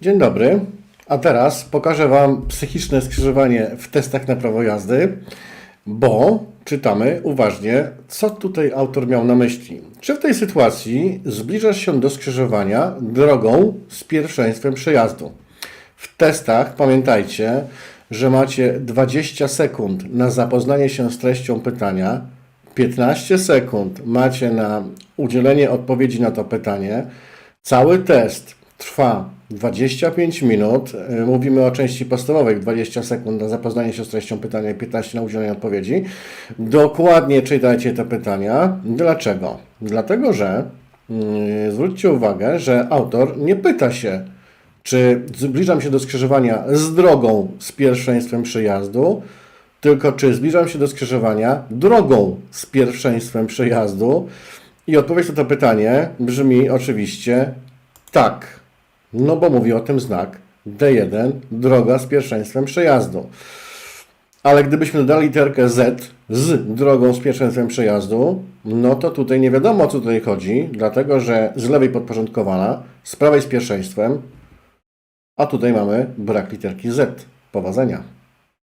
Dzień dobry. A teraz pokażę Wam psychiczne skrzyżowanie w testach na prawo jazdy, bo czytamy uważnie, co tutaj autor miał na myśli. Czy w tej sytuacji zbliżasz się do skrzyżowania drogą z pierwszeństwem przejazdu? W testach pamiętajcie, że macie 20 sekund na zapoznanie się z treścią pytania, 15 sekund macie na udzielenie odpowiedzi na to pytanie. Cały test trwa 25 minut. Y, Mówimy o części podstawowej, 20 sekund na zapoznanie się z treścią pytania i 15 na udzielenie odpowiedzi. Dokładnie czytajcie te pytania. Dlaczego? Dlatego, że yy, zwróćcie uwagę, że autor nie pyta się, czy zbliżam się do skrzyżowania z drogą z pierwszeństwem przejazdu, tylko czy zbliżam się do skrzyżowania drogą z pierwszeństwem przejazdu. I odpowiedź na to pytanie brzmi oczywiście tak. No bo mówi o tym znak D1, droga z pierwszeństwem przejazdu. Ale gdybyśmy dodali literkę Z z drogą z pierwszeństwem przejazdu, no to tutaj nie wiadomo o co tutaj chodzi, dlatego że z lewej podporządkowana, z prawej z pierwszeństwem, a tutaj mamy brak literki Z. Powodzenia.